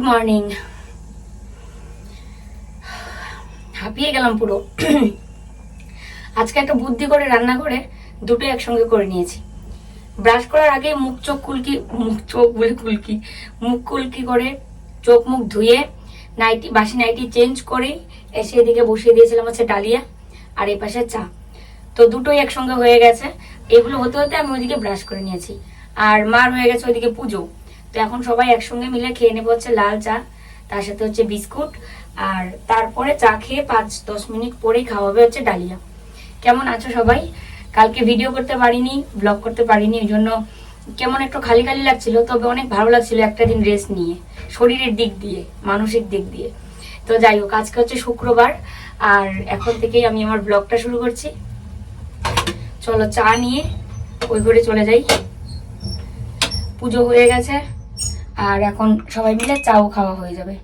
Good morning হাঁপিয়ে গেলাম পুরো। আজকে একটা বুদ্ধি করে রান্না করে দুটো একসঙ্গে করে নিয়েছি। ব্রাশ করার আগে মুখ, চোখ কুলকি, মুখ, চোখ বলে কুলকি, মুখ কুলকি করে চোখ মুখ ধুয়ে নাইটি, বাসি নাইটি চেঞ্জ করে এসে এদিকে বসিয়ে দিয়েছিলাম হচ্ছে ডালিয়া আর এই পাশে চা। তো দুটোই একসঙ্গে হয়ে গেছে। এগুলো হতে হতে আমি ওইদিকে ব্রাশ করে নিয়েছি। আর মার হয়ে গেছে ওইদিকে পুজো। তো এখন সবাই একসঙ্গে মিলে খেয়ে নেব হচ্ছে লাল চা, তার সাথে হচ্ছে বিস্কুট, আর তারপরে চা খেয়ে পাঁচ দশ মিনিট পরেই খাওয়া হবে হচ্ছে ডালিয়া। কেমন আছো সবাই? কালকে ভিডিও করতে পারিনি ব্লগ করতে পারিনি ওই জন্য কেমন একটু খালি খালি লাগছিল, তবে অনেক ভালো লাগছিল একটা দিন রেস্ট নিয়ে, শরীরের দিক দিয়ে, মানসিক দিক দিয়ে। তো যাই হোক, আজকে হচ্ছে শুক্রবার, আর এখন থেকেই আমি আমার ব্লগটা শুরু করছি। চলো চা নিয়ে ওই করে চলে যাই। পুজো হয়ে গেছে। আর এখন সবাই মিলে চাও খাওয়া হয়ে যাবে।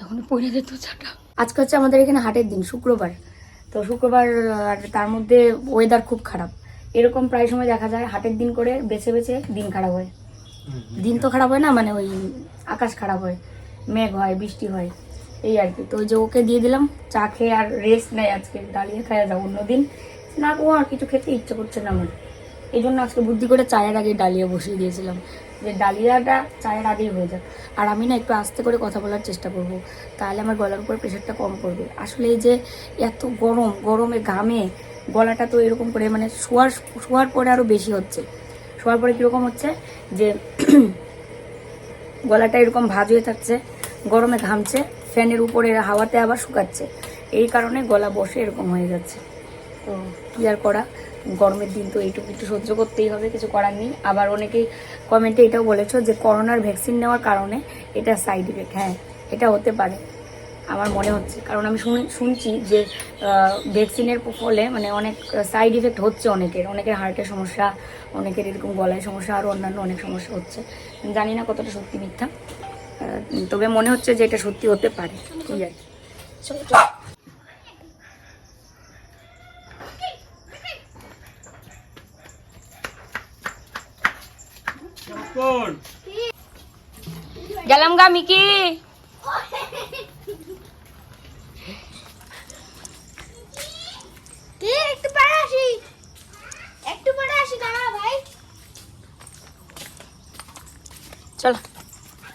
এখন আজকে হচ্ছে আমাদের এখানে হাটের দিন, শুক্রবার। তো শুক্রবার, আর তার মধ্যে ওয়েদার খুব খারাপ। এরকম প্রায় সময় দেখা যায়, হাটের দিন করে বেছে বেছে দিন খারাপ হয়। দিন তো খারাপ হয় না মানে ওই আকাশ খারাপ হয়, মেঘ হয়, বৃষ্টি হয়, এই আর কি। তো যে ওকে দিয়ে দিলাম, চা খেয়ে আর রেস্ট নেয় আজকে দাঁড়িয়ে খাওয়া যাও অন্যদিন। না ও আর কিছু খেতে ইচ্ছে করছে না আমার। এই জন্য আজকে বুদ্ধি করে চায়ের আগে ডালিয়া বসিয়ে দিয়েছিলাম। যে ডালিয়াটা চায়ের আগেই হয়ে যাক। আর আমি না একটু আস্তে করে কথা বলার চেষ্টা করব। তাহলে আমার গলার উপর প্রেশারটা কম করবে আসলে এই যে এত গরম, গরমে ঘামে গলাটা তো এরকম করে মানে শোয়ার শোয়ার পরে আরও বেশি হচ্ছে। শোয়ার পরে কীরকম হচ্ছে? যে গলাটা এরকম ভাজ হয়ে থাকছে, গরমে ঘামছে, ফ্যানের উপরে হাওয়াতে আবার শুকাচ্ছে। এই কারণে গলা বসে এরকম হয়ে যাচ্ছে। তো কী আর করা? গরমের দিন তো এইটুকু একটু সহ্য করতেই হবে, কিছু করার নেই। আবার অনেকেই কমেন্টে এটাও বলেছ যে করোনার ভ্যাকসিন নেওয়ার কারণে এটা সাইড ইফেক্ট হ্যাঁ এটা হতে পারে, আমার মনে হচ্ছে। কারণ আমি শুনি, শুনছি যে ভ্যাকসিনের ফলে মানে অনেক সাইড ইফেক্ট হচ্ছে অনেকের। অনেকের হার্টের সমস্যা, অনেকের এরকম গলায় সমস্যা আরও অন্যান্য অনেক সমস্যা হচ্ছে। জানি না কতটা সত্যি মিথ্যা তবে মনে হচ্ছে যে এটা সত্যি হতে পারে। ঠিক আর কি চলো, চলো। গেলাম গা মিকি। একটু পরে আসি? একটু পরে আসি দাঁড়া ভাই। চল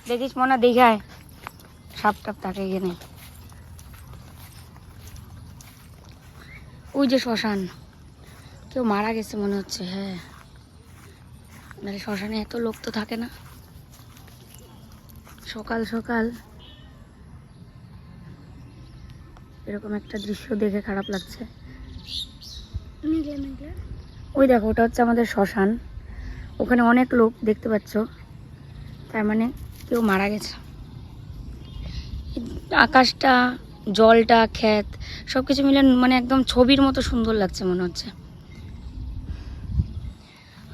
দেখিস মনে দেখায় সাপ টাপ থাকে এখানে ওই যে শ্মশান কেউ মারা গেছে মনে হচ্ছে হ্যাঁ। মানে শ্মশানে এত লোক তো থাকে না। সকাল সকাল। এরকম একটা দৃশ্য দেখে খারাপ লাগছে। ওই দেখো ওটা হচ্ছে আমাদের শ্মশান। ওখানে অনেক লোক দেখতে পাচ্ছ। তার মানে কেউ মারা গেছে। আকাশটা জলটা ক্ষেত সব কিছু মিলে মানে একদম ছবির মতো সুন্দর লাগছে মনে হচ্ছে।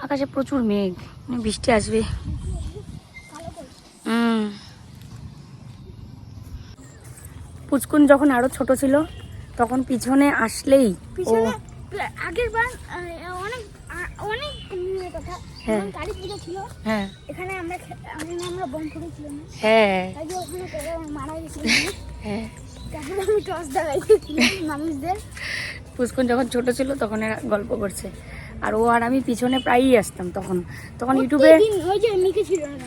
আকাশে প্রচুর মেঘ মানে বৃষ্টি আসবে। পুচকুন যখন আরও ছোট ছিল তখন পিছনে আসলেই ও পিছনে আগের বার অনেক অনেক কথা। হ্যাঁ। যখন পুজো ছিল হ্যাঁ। এখানে আমরা আমরা বম করেছিলাম হ্যাঁ। তাই যে ওখানে করে মারা গেছিল হ্যাঁ। তারপরে আমি টস দেখাইছিলাম মানুষদের। পুষ্কন যখন ছোট ছিল তখন এরা গল্প করছে। আর ও আর আমি পিছনে প্রায়ই আসতাম তখন। তখন ইউটিউবে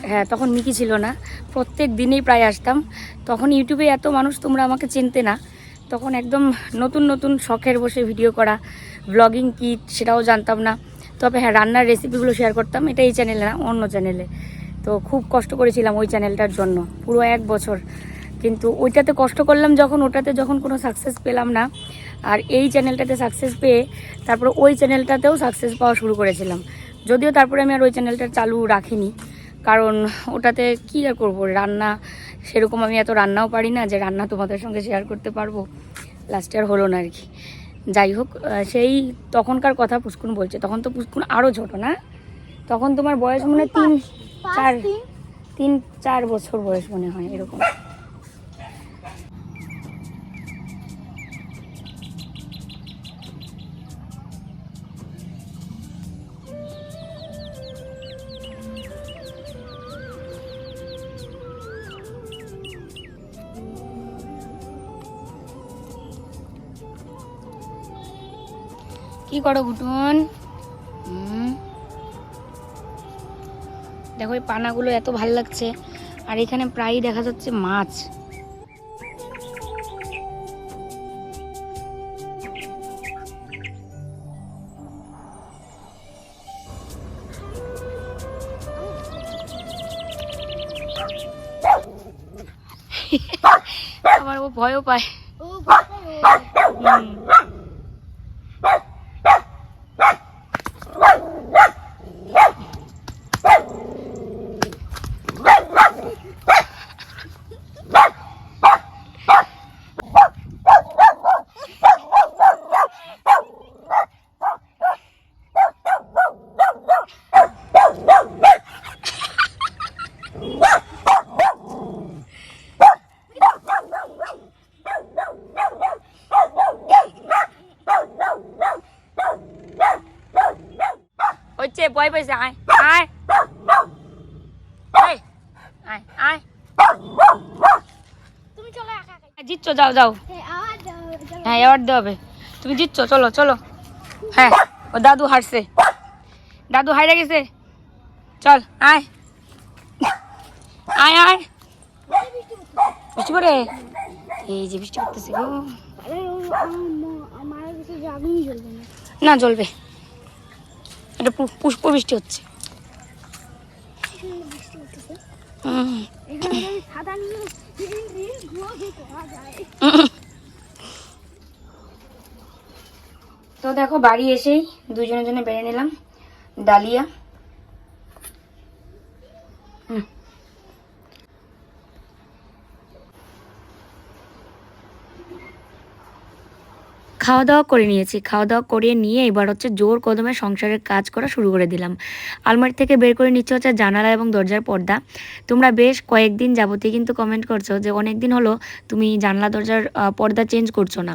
হ্যাঁ তখন মিকি ছিল না। প্রত্যেক দিনেই প্রায় আসতাম। তখন ইউটিউবে এত মানুষ তোমরা আমাকে চিনতে না। তখন একদম নতুন নতুন শখের বসে ভিডিও করা ব্লগিং কি সেটাও জানতাম না। তবে হ্যাঁ রান্নার রেসিপিগুলো শেয়ার করতাম। এটা এই চ্যানেলে না অন্য চ্যানেলে তো খুব কষ্ট করেছিলাম ওই চ্যানেলটার জন্য পুরো এক বছর। কিন্তু ওইটাতে কষ্ট করলাম যখন ওটাতে যখন কোনো সাকসেস পেলাম না আর এই চ্যানেলটাতে সাকসেস পেয়ে তারপরে ওই চ্যানেলটাতেও সাকসেস পাওয়া শুরু করেছিলাম। যদিও তারপরে আমি আর ওই চ্যানেলটা চালু রাখিনি। কারণ ওটাতে কী আর করব? রান্না সেরকম আমি এত রান্নাও পারি না যে রান্না তোমাদের সঙ্গে শেয়ার করতে পারব। লাস্ট ইয়ার হলো না আর কি। যাই হোক সেই তখনকার কথা পুষ্কুন বলছে। তখন তো পুষ্কুন আরও ছোট না? তখন তোমার বয়স মনে হয় তিন চার তিন চার বছর বয়স মনে হয় এরকম। কি করো হুম। দেখো এই পানাগুলো এত ভালো লাগছে। আর এখানে প্রায়ই দেখা যাচ্ছে মাছ। আমার ও ভয়ও পায় ও কোথায় হুম। হচ্ছে ভয় আয় আয় এই, আয় আয় তুমি চলো একা জিতছো যাও যাও। হ্যাঁ দিতে হবে। তুমি জিতছো চলো চলো। হ্যাঁ ও দাদু হারছে। দাদু হাইরা গেছে। চল আয়। আয় আয়। বৃষ্টি পড়ে? এই যে বৃষ্টি পড়তেছে গো। না জ্বলবে। এটা পুষ্প বৃষ্টি হচ্ছে। তো দেখো বাড়ি এসেই দুজনের জন্য বেড়ে নিলাম। ডালিয়া। হুম। খাওয়া দাওয়া করে নিয়েছি। খাওয়া দাওয়া করে নিয়ে এবার হচ্ছে জোর কদমে সংসারের কাজ করা শুরু করে দিলাম। আলমারি থেকে বের করে নিচ্ছে হচ্ছে জানালা এবং দরজার পর্দা। তোমরা বেশ কয়েকদিন যাবতীয় কিন্তু কমেন্ট করছ যে অনেক দিন হলো তুমি জানলা, দরজার পর্দা চেঞ্জ করছ না।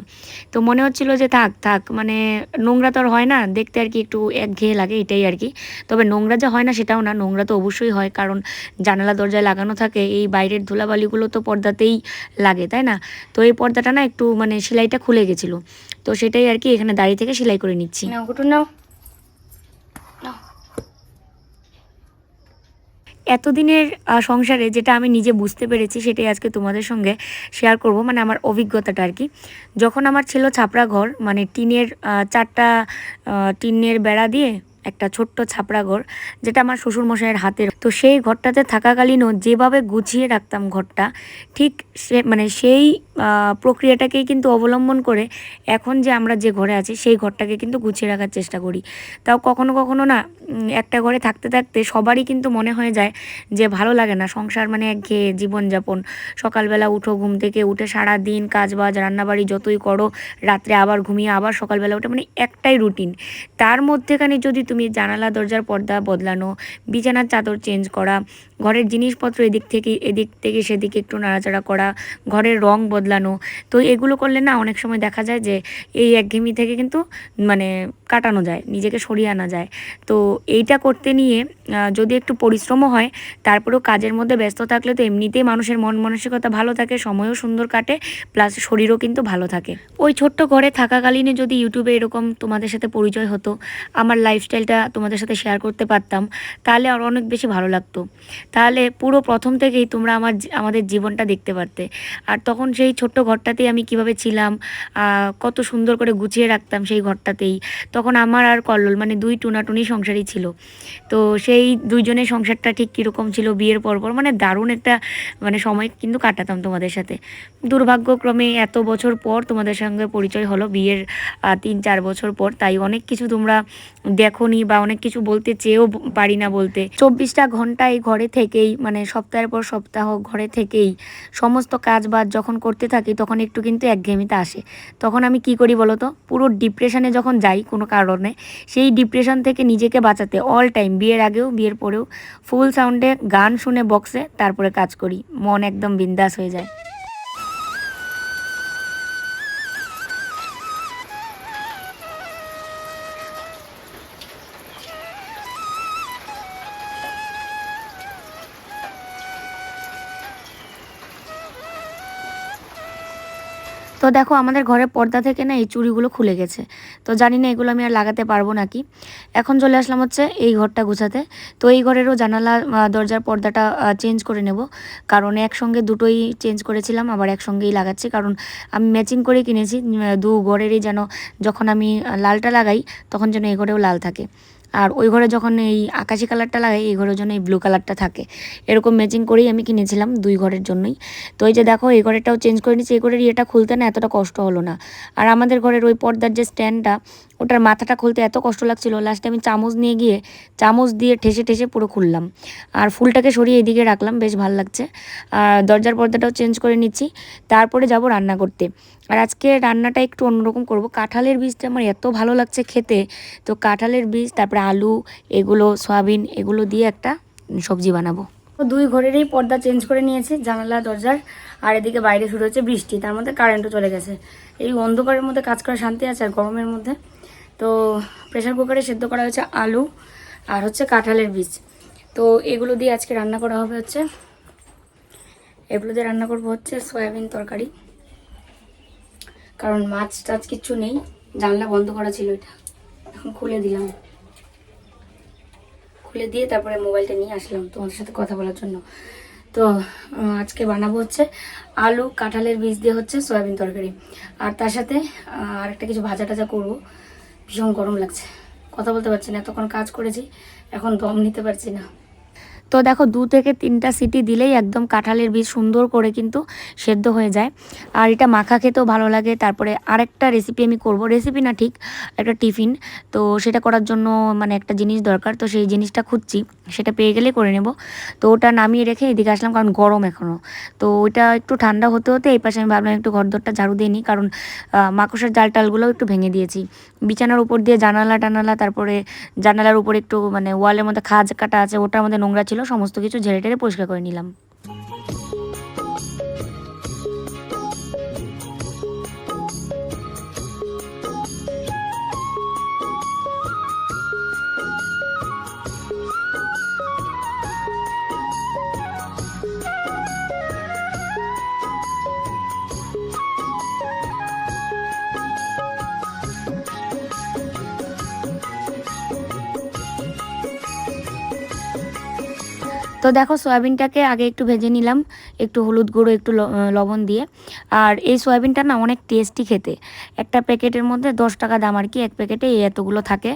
তো মনে হচ্ছিল যে থাক থাক মানে নোংরা তো আর হয় না, দেখতে আর কি একটু একঘেয়ে লাগে এটাই আর কি। তবে নোংরা যে হয় না সেটাও না, নোংরা তো অবশ্যই হয়, কারণ জানালা, দরজায় লাগানো থাকে, এই বাইরের ধুলাবালিগুলো তো পর্দাতেই লাগে, তাই না? তো এই পর্দাটা না একটু মানে সেলাইটা খুলে গেছিল। তো সেটাই আর কি এখানে দাঁড়িয়ে থেকে সেলাই করে নিচ্ছি। নাও গুটু নাও। নাও। এতদিনের সংসারে যেটা আমি নিজে বুঝতে পেরেছি সেটাই আজকে তোমাদের সঙ্গে শেয়ার করব মানে আমার অভিজ্ঞতাটা আর কি। যখন আমার ছিল ছাপড়া ঘর মানে টিনের চারটা টিনের বেড়া দিয়ে একটা ছোট্ট ছাপড়া ঘর যেটা আমার শ্বশুরমশাইয়ের হাতের। তো সেই ঘরটাতে থাকাকালীনও যেভাবে গুছিয়ে রাখতাম ঘরটা ঠিক সে মানে সেই প্রক্রিয়াটাকেই কিন্তু অবলম্বন করে এখন যে আমরা যে ঘরে আছি, সেই ঘরটাকে কিন্তু গুছিয়ে রাখার চেষ্টা করি। তাও কখনো কখনো না একটা ঘরে থাকতে থাকতে সবারই কিন্তু মনে হয়ে যায় যে ভালো লাগে না। সংসার মানে একঘেয়ে জীবনযাপন। সকালবেলা উঠো, ঘুম থেকে উঠে সারা দিন কাজ বাজ রান্নাবাড়ি যতই করো, রাত্রে আবার ঘুমিয়ে আবার সকালবেলা উঠে মানে একটাই রুটিন। তার মধ্যেখানে যদি তুমি জানালা, দরজার পর্দা বদলানো, বিছানার চাদর চেঞ্জ করা, ঘরের জিনিসপত্র এদিক থেকে এদিক থেকে সেদিকে একটু নাড়াচাড়া করা, ঘরের রং বদলানো তো এগুলো করলে না অনেক সময় দেখা যায় যে এই একঘেয়েমি থেকে কিন্তু মানে কাটানো যায়, নিজেকে সরিয়ে আনা যায়। তো এইটা করতে নিয়ে যদি একটু পরিশ্রমও হয়, তারপরেও কাজের মধ্যে ব্যস্ত থাকলে তো এমনিতেই মানুষের মন মানসিকতা ভালো থাকে, সময়ও সুন্দর কাটে, প্লাস শরীরও কিন্তু ভালো থাকে। ওই ছোট্ট ঘরে থাকাকালীনে যদি ইউটিউবে এরকম তোমাদের সাথে পরিচয় হতো, আমার লাইফস্টাইলটা তোমাদের সাথে শেয়ার করতে পারতাম, তাহলে আর অনেক বেশি ভালো লাগতো। তাহলে পুরো প্রথম থেকেই তোমরা আমার, আমাদের জীবনটা দেখতে পারতে। আর তখন সেই ছোট্ট ঘরটাতেই আমি কীভাবে ছিলাম কত সুন্দর করে গুছিয়ে রাখতাম সেই ঘরটাতেই। তখন আমার আর কল্লোল মানে দুই টুনাটুনি সংসারই ছিল। তো সেই দুইজনের সংসারটা ঠিক কীরকম ছিল বিয়ের পর পর মানে দারুণ একটা মানে সময় কিন্তু কাটাতাম তোমাদের সাথে। দুর্ভাগ্যক্রমে এত বছর পর তোমাদের সঙ্গে পরিচয় হলো বিয়ের তিন চার বছর পর, তাই অনেক কিছু তোমরা দেখোনি বা অনেক কিছু বলতে চেয়েও পারি না বলতে। চব্বিশটা ঘণ্টা এই ঘরে থেকেই মানে সপ্তাহের পর সপ্তাহ ঘরে থেকেই সমস্ত কাজ বাজ যখন করতে থাকি, তখন একটু কিন্তু একঘেয়েমিতে আসে। তখন আমি কি করি বলো তো পুরো ডিপ্রেশনে যখন যাই কোনো কারণে, সেই ডিপ্রেশন থেকে নিজেকে বাঁচাতে অল টাইম বিয়ের আগেও, বিয়ের পরেও ফুল সাউন্ডে গান শুনে বক্সে তারপরে কাজ করি। মন একদম বিন্দাস হয়ে যায়। তো দেখো আমাদের ঘরের পর্দা থেকে না এই চুড়িগুলো খুলে গেছে। তো জানি না এগুলো আমি আর লাগাতে পারব নাকি। এখন চলে আসলাম হচ্ছে এই ঘরটা গুছাতে। তো এই ঘরেরও জানালা দরজার পর্দাটা চেঞ্জ করে নেব। কারণ একসঙ্গে দুটোই চেঞ্জ করেছিলাম, আবার একসঙ্গেই লাগাচ্ছি। কারণ আমি ম্যাচিং করে কিনেছি দু ঘরেরই যেন যখন আমি লালটা লাগাই, তখন যেন এই ঘরেও লাল থাকে। আর ওই ঘরে যখন এই আকাশি কালারটা লাগে এই ঘরের জন্য এই ব্লু কালারটা থাকে। এরকম ম্যাচিং করেই আমি কিনেছিলাম দুই ঘরের জন্যই। তো এই যে দেখো, এই ঘরেরটাও চেঞ্জ করে নিচ্ছি এই ঘরের ইয়েটা খুলতে না এতটা কষ্ট হলো না। আর আমাদের ঘরের ওই পর্দার যে স্ট্যান্ডটা ওটার মাথাটা খুলতে এত কষ্ট লাগছিল। লাস্টে আমি চামচ নিয়ে গিয়ে চামচ দিয়ে ঠেসে ঠেসে পুরো খুললাম। আর ফুলটাকে সরিয়ে এদিকে রাখলাম, বেশ ভালো লাগছে। আর দরজার পর্দাটাও চেঞ্জ করে নিচ্ছি। তারপরে যাব রান্না করতে। আর আজকে রান্নাটা একটু অন্যরকম করব। কাঁঠালের বীজটা আমার এত ভালো লাগছে খেতে। তো কাঁঠালের বীজ, তারপরে আলু, এগুলো সয়াবিন, এগুলো দিয়ে একটা সবজি বানাবো। দুই ঘরেরই পর্দা চেঞ্জ করে নিয়েছে, জানালা, দরজার। আর এদিকে বাইরে শুরু হচ্ছে বৃষ্টি, তার মধ্যে কারেন্টও চলে গেছে। এই অন্ধকারের মধ্যে কাজ করা শান্তি আছে আর গরমের মধ্যে? তো প্রেশার কুকারে সেদ্ধ করা হয়েছে আলু আর হচ্ছে কাঁঠালের বীজ। তো এগুলো দিয়ে আজকে রান্না করা হবে হচ্ছে এগুলো দিয়ে রান্না করব হচ্ছে সয়াবিন তরকারি। কারণ মাছ টাছ কিচ্ছু নেই জানলা বন্ধ করা ছিল এটা। এখন খুলে দিলাম। খুলে দিয়ে তারপরে মোবাইলটা নিয়ে আসলাম তোমাদের সাথে কথা বলার জন্য। তো আজকে বানাবো হচ্ছে আলু কাঁঠালের বীজ দিয়ে হচ্ছে সয়াবিন তরকারি। আর তার সাথে আহ, আরেকটা কিছু ভাজা টাজা করব। ভীষণ গরম লাগছে। কথা বলতে পারছি না, এতক্ষণ কাজ করেছি, এখন দম নিতে পারছি না। তো দেখো দু থেকে তিনটা সিটি দিলেই একদম কাঁঠালের বীজ সুন্দর করে কিন্তু সেদ্ধ হয়ে যায়। আর এটা মাখা খেতেও ভালো লাগে। তারপরে আরেকটা রেসিপি আমি করব। রেসিপি না ঠিক একটা টিফিন তো সেটা করার জন্য মানে একটা জিনিস দরকার। তো সেই জিনিসটা খুঁজছি সেটা পেয়ে গেলে করে নেব। তো ওটা নামিয়ে রেখে এদিকে আসলাম কারণ গরম এখনও তো ওইটা একটু ঠান্ডা হতে হতে এই পাশে আমি ভাবলাম একটু ঘরদরটা ঝাড়ু দিয়ে নিই কারণ আহ, মাকড়সার জাল টালগুলোও একটু ভেঙে দিয়েছি। বিছানার উপর দিয়ে জানালা টানালা তারপরে জানালার উপর একটু মানে ওয়ালের মধ্যে খাজ কাটা আছে ওটার মধ্যে নোংরা ছিল। সমস্ত কিছু ঝেড়ে টেরে পরিষ্কার করে নিলাম। তো দেখো সয়াবিনটাকে আগে একটু ভেজে নিলাম, একটু হলুদ গুঁড়ো, একটু লবণ দিয়ে। আর এই সয়াবিনটা না অনেক টেস্টি খেতে। একটা প্যাকেটের মধ্যে দশ টাকা দাম আর কি, এক প্যাকেটে এই এতগুলো থাকে।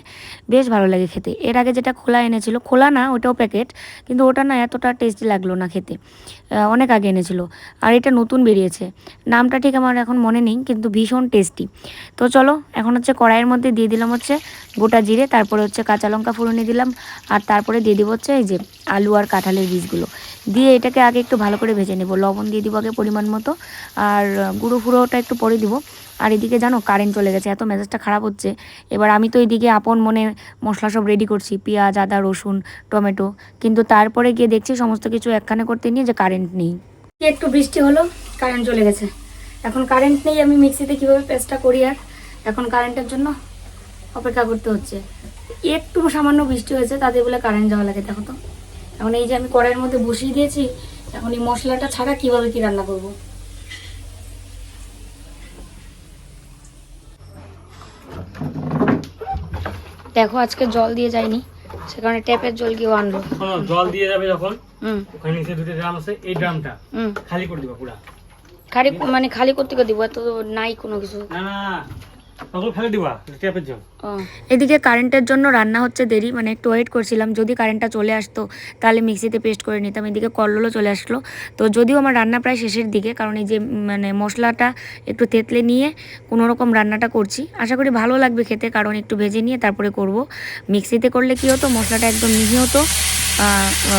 বেশ ভালো লাগে খেতে। এর আগে যেটা খোলা এনেছিল, খোলা না ওটাও প্যাকেট, কিন্তু ওটা না এতটা টেস্টি লাগল না খেতে। অনেক আগে এনেছিল। আর এটা নতুন বেরিয়েছে। নামটা ঠিক আমার এখন মনে নেই, কিন্তু ভীষণ টেস্টি তো চলো, এখন হচ্ছে কড়াইয়ের মধ্যে দিয়ে দিলাম হচ্ছে গোটা জিরে, তারপরে হচ্ছে কাঁচা লঙ্কা ফোড়নে দিলাম, আর তারপরে দিয়ে দিব হচ্ছে এই যে আলু আর কাঁঠালের বীজগুলো। দিয়ে এটাকে আগে একটু ভালো করে ভেজে নেব। লবণ দিয়ে দিব আগে পরিমাণ মতো। আর গুঁড়ো ফুড়োটা একটু পরে দিব। আর এদিকে জানো কারেন্ট চলে গেছে। এত মেজাজটা খারাপ হচ্ছে। এবার আমি তো এদিকে আপন মনে মশলা সব রেডি করছি। পেঁয়াজ, আদা, রসুন, টমেটো। কিন্তু তারপরে গিয়ে দেখছি সমস্ত কিছু একখানে করতে নিয়ে যে কারেন্ট নেই। একটু বৃষ্টি হলো কারেন্ট চলে গেছে। এখন কারেন্ট নেই আমি মিক্সিতে কীভাবে পেস্টটা করি আর? এখন কারেন্টের জন্য অপেক্ষা করতে হচ্ছে। একটু সামান্য বৃষ্টি হয়েছে তাদের বলে কারেন্ট যাওয়া লাগে, দেখো তো। এখন এই যে আমি কড়াইয়ের মধ্যে বসিয়ে দিয়েছি এখন এই মশলাটা ছাড়া কীভাবে কি রান্না করব? দেখো আজকে জল দিয়ে যায়নি সে কারণে ট্যাপের জল কেউ আনলো। জল দিয়ে যাবে যখন ওখানে নিচে দুটো ড্রাম আছে এই ড্রামটা খালি করে দিবা পুরা। খালি মানে খালি করতে করে দিব? এত নাই কোনো কিছু। না না। এদিকে কারেন্টের জন্য রান্না হচ্ছে দেরি মানে একটু ওয়েট করছিলাম, যদি কারেন্টটা চলে আসতো, তাহলে মিক্সিতে পেস্ট করে নিতাম, এদিকে কল্লোলও চলে আসলো। তো যদিও আমার রান্না প্রায় শেষের দিকে, কারণ এই যে মানে মশলাটা একটু তেতলে নিয়ে কোনো রকম রান্নাটা করছি। আশা করি ভালো লাগবে খেতে, কারণ একটু ভেজে নিয়ে তারপরে করব। মিক্সিতে করলে কি হতো, মশলাটা একদম মিহি হতো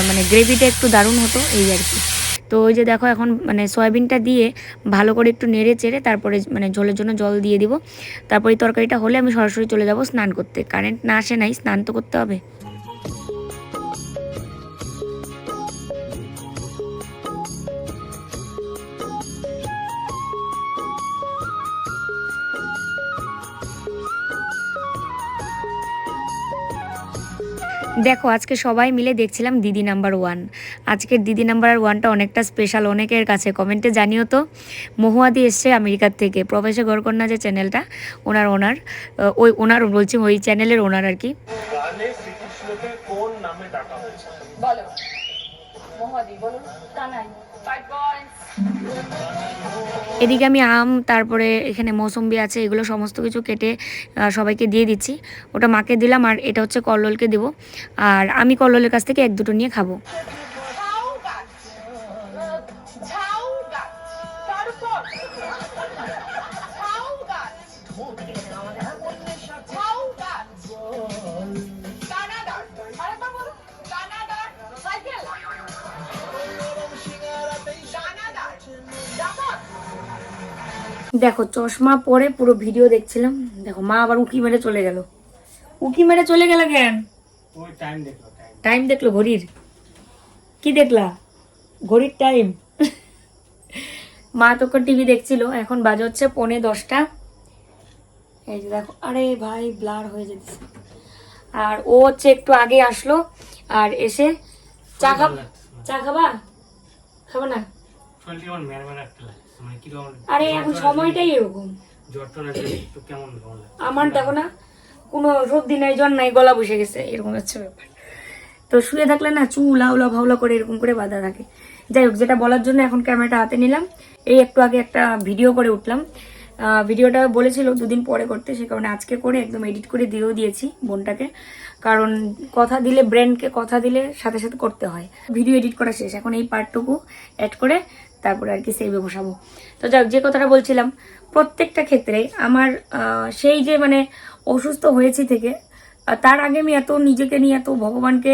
মানে গ্রেভিটা একটু দারুণ হতো, এই আর কি। তো ওই যে দেখো এখন মানে সয়াবিনটা দিয়ে ভালো করে একটু নেড়ে চেড়ে তারপরে মানে ঝোলের জন্য জল দিয়ে দিব। তারপরে তরকারিটা হলে আমি সরাসরি চলে যাব স্নান করতে। কারেন্ট না আসে নাই, স্নান তো করতে হবে। দেখো, আজকে সবাই মিলে দেখছিলাম দিদি নাম্বার ওয়ান। আজকের দিদি নাম্বার ওয়ানটা অনেকটা স্পেশাল অনেকের কাছে কমেন্টে জানিও তো। মহুয়াদি এসছে আমেরিকার থেকে প্রবেশে গড়কন্যা যে চ্যানেলটা ওনার ওনার ওই ওনার বলছি ওই চ্যানেলের ওনার আর কি। এদিকে আমি আম, তারপরে এখানে মৌসম্বি আছে, এগুলো সমস্ত কিছু কেটে সবাইকে দিয়ে দিচ্ছি। ওটা মাকে দিলাম আর এটা হচ্ছে কল্লোলকে দেবো। আর আমি কল্লোলের কাছ থেকে এক দুটো নিয়ে খাব। দেখো চশমা পরে পুরো ভিডিও দেখছিলাম। দেখো মা আবার উকি মেরে চলে গেল। উকি মেরে চলে গেল কেন? ওই টাইম দেখো টাইম টাইম দেখল ঘড়ির। কি দেখলা? ঘড়ির টাইম মা তখন টিভি দেখছিল এখন বাজে হচ্ছে পৌনে দশটা। এই যে দেখো আরে ভাই ব্লার হয়ে যেতেছে। আর ও হচ্ছে একটু আগে আসলো আর এসে চা খাব চা খাবা? খাবা না? আমার একটা লাগে। মানে আরে এখন সময়টাই এরকম। জ্বর টর একটু কেমন কেমন লাগে? আমার দেখো না কোনো সর্দি নাই জ্বর নাই গলা বসে গেছে এরকম হচ্ছে ব্যাপার। তো শুয়ে থাকলে না চুল আউলা ভাউলা করে এরকম করে বাঁধা থাকে। যাই হোক যেটা বলার জন্য এখন ক্যামেরাটা হাতে নিলাম। এই একটু আগে একটা ভিডিও করে উঠলাম। ভিডিওটা বলেছিল দুদিন পরে করতে সে কারণে আজকে করে একদম এডিট করে দিয়েও দিয়েছি বোনটাকে। কারণ কথা দিলে ব্রেনকে কথা দিলে সাথে সাথে করতে হয়। ভিডিও এডিট করা শেষ। এখন এই পার্টটুকু অ্যাড করে তারপরে আর কি সেভে বসাবো। তো যাক যে কথাটা বলছিলাম, প্রত্যেকটা ক্ষেত্রে আমার সেই যে মানে অসুস্থ হয়েছি থেকে তার আগে আমি এত নিজেকে নিয়ে এত ভগবানকে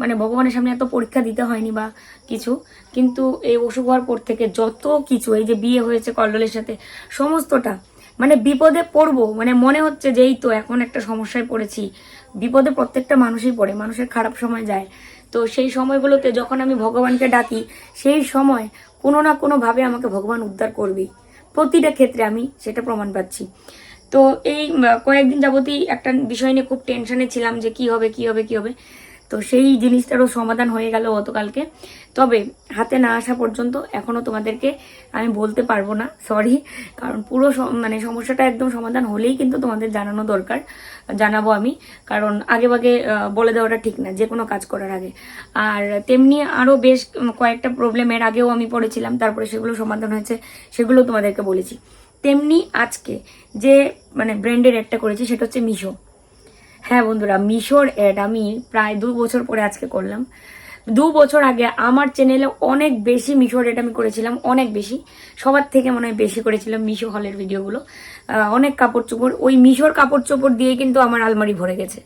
মানে ভগবানের সামনে এত পরীক্ষা দিতে হয়নি বা কিছু। কিন্তু এই অসুখ হওয়ার পর থেকে যত কিছু, এই যে বিয়ে হয়েছে কল্লোলের সাথে, সমস্তটা মানে বিপদে পড়ব মানে মনে হচ্ছে যে এই তো এখন একটা সমস্যায় পড়েছি। বিপদে প্রত্যেকটা মানুষই পড়ে, মানুষের খারাপ সময় যায়। তো সেই সময়গুলোতে যখন আমি ভগবানকে ডাকি, সেই সময় কোনো না কোনোভাবে আমাকে ভগবান উদ্ধার করবে প্রতিটা ক্ষেত্রে আমি সেটা প্রমাণ পাচ্ছি। তো এই কয়েকদিন যাবতই একটা বিষয় নিয়ে খুব টেনশনে ছিলাম যে কি হবে কি হবে কি হবে। তো সেই জিনিসটারও সমাধান হয়ে গেল গতকালকে। তবে হাতে না আসা পর্যন্ত এখনও তোমাদেরকে আমি বলতে পারব না সরি কারণ পুরো মানে সমস্যাটা একদম সমাধান হলেই কিন্তু তোমাদের জানানো দরকার, জানাব আমি, কারণ আগে ভাগে বলে দেওয়াটা ঠিক না, যে কোনো কাজ করার আগে। আর তেমনি আরও বেশ কয়েকটা প্রবলেমের আগেও আমি পড়েছিলাম, তারপরে সেগুলো সমাধান হয়েছে, সেগুলো তোমাদেরকে বলেছি। তেমনি আজকে যে মানে ব্র্যান্ডের একটা করেছি, সেটা হচ্ছে মিশো। হ্যাঁ বন্ধুরা, মিশোর অ্যাড আমি প্রায় দু বছর পরে আজকে করলাম। দু বছর আগে আমার চ্যানেলে অনেক বেশি মিশোর অ্যাড আমি করেছিলাম, অনেক বেশি। সবার থেকে মনে হয় বেশি করেছিলাম মিশো হলের ভিডিওগুলো অনেক কাপড় চোপড়, ওই মিশোর কাপড় চোপড় দিয়ে কিন্তু আমার আলমারি ভরে গেছে।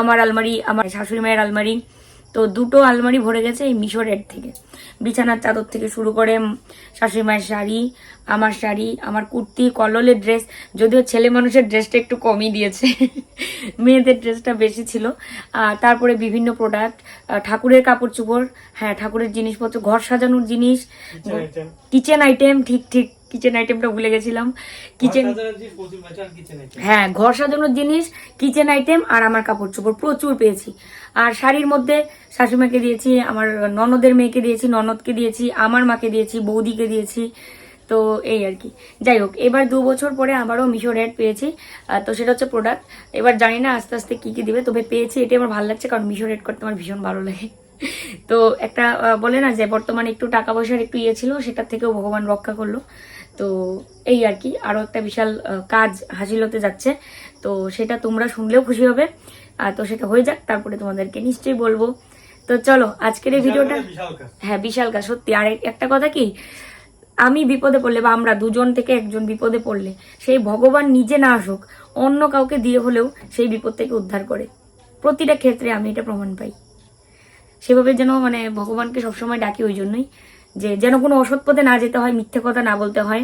আমার আলমারি, আমার শাশুড়ি মায়ের আলমারি তো দুটো আলমারি ভরে গেছে এই মিশোর অ্যাড থেকে। বিছানার চাদর থেকে শুরু করে শাশুড়ি মায়ের শাড়ি আমার শাড়ি আমার কুর্তি কললের ড্রেস যদিও ছেলে মানুষের ড্রেসটা একটু কমই দিয়েছে। মেয়েদের ড্রেসটা বেশি ছিল। আর তারপরে বিভিন্ন প্রোডাক্ট ঠাকুরের কাপড় চোপড় হ্যাঁ ঠাকুরের জিনিসপত্র ঘর সাজানোর জিনিস কিচেন আইটেম ঠিক ঠিক কিচেন আইটেমটা ভুলে গেছিলাম। কিচেনে হ্যাঁ ঘর সাজানোর জিনিস কিচেন আইটেম আর আমার কাপড় চোপড় প্রচুর পেয়েছি। আর শাড়ির মধ্যে শাশুমাকে দিয়েছি, আমার ননদের মেয়েকে দিয়েছি, ননদকে দিয়েছি, আমার মাকে দিয়েছি, বৌদিকে দিয়েছি। তো এই আর কি। যাই হোক, এবার দু বছর পরে আবারও মিশো রেড পেয়েছি। তো সেটা হচ্ছে প্রোডাক্ট এবার জানি না আস্তে আস্তে কী কী দিবে, তবে পেয়েছি, এটাই আমার ভালো লাগছে, কারণ মিশো রেড করতে আমার ভীষণ ভালো লাগে। তো একটা বলে না যে বর্তমানে একটু টাকা পয়সার একটু ইয়ে ছিল, সেটার থেকেও ভগবান রক্ষা করল। তো এই আর কি, আরও একটা বিশাল কাজ হাসিল হতে যাচ্ছে। তো সেটা তোমরা শুনলেও খুশি হবে। আর তো সেটা হয়ে যাক তারপরে তোমাদেরকে নিশ্চয়ই বলব। তো চলো আজকের এই ভিডিওটা হ্যাঁ বিশাল কাজ সত্যি। আর একটা কথা কি আমি বিপদে পড়লে বা আমরা দুজন থেকে একজন বিপদে পড়লে সেই ভগবান নিজে না আসুক অন্য কাউকে দিয়ে হলেও সেই বিপদ থেকে উদ্ধার করে। প্রতিটা ক্ষেত্রে আমি এটা প্রমাণ পাই। সেভাবে যেন মানে ভগবানকে সবসময় ডাকি ওই জন্যই যে যেন কোনো অসৎ পথে না যেতে হয় মিথ্যে কথা না বলতে হয়।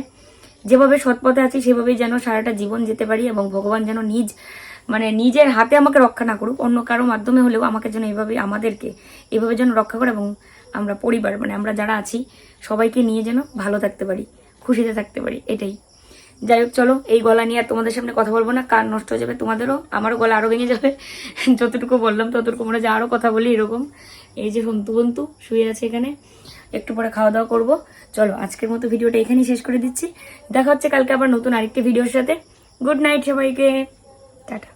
যেভাবে সৎ পথে আছি সেভাবেই যেন সারাটা জীবন যেতে পারি এবং ভগবান যেন নিজ মানে নিজের হাতে আমাকে রক্ষা না করুক, অন্য কারও মাধ্যমে হলেও আমাকে যেন এইভাবে আমাদেরকে এভাবে যেন রক্ষা করে এবং আমরা পরিবার মানে আমরা যারা আছি, সবাইকে নিয়ে যেন ভালো থাকতে পারি, খুশিতে থাকতে পারি, এটাই। যাই হোক, চলো, এই গলা নিয়ে আর তোমাদের সামনে কথা বলব না কার নষ্ট হয়ে যাবে তোমাদেরও, আমারও গলা আরও ভেঙে যাবে। যতটুকু বললাম, ততটুকু মনে হয় আরও কথা বলি এরকম। এই যে সন্তু বন্তু শুয়ে আছে এখানে, একটু পরে খাওয়া দাওয়া করব। চলো, আজকের মতো ভিডিওটা এখানেই শেষ করে দিচ্ছি। দেখা হচ্ছে কালকে আবার নতুন আরেকটি ভিডিওর সাথে। গুড নাইট সবাইকে। টাটা।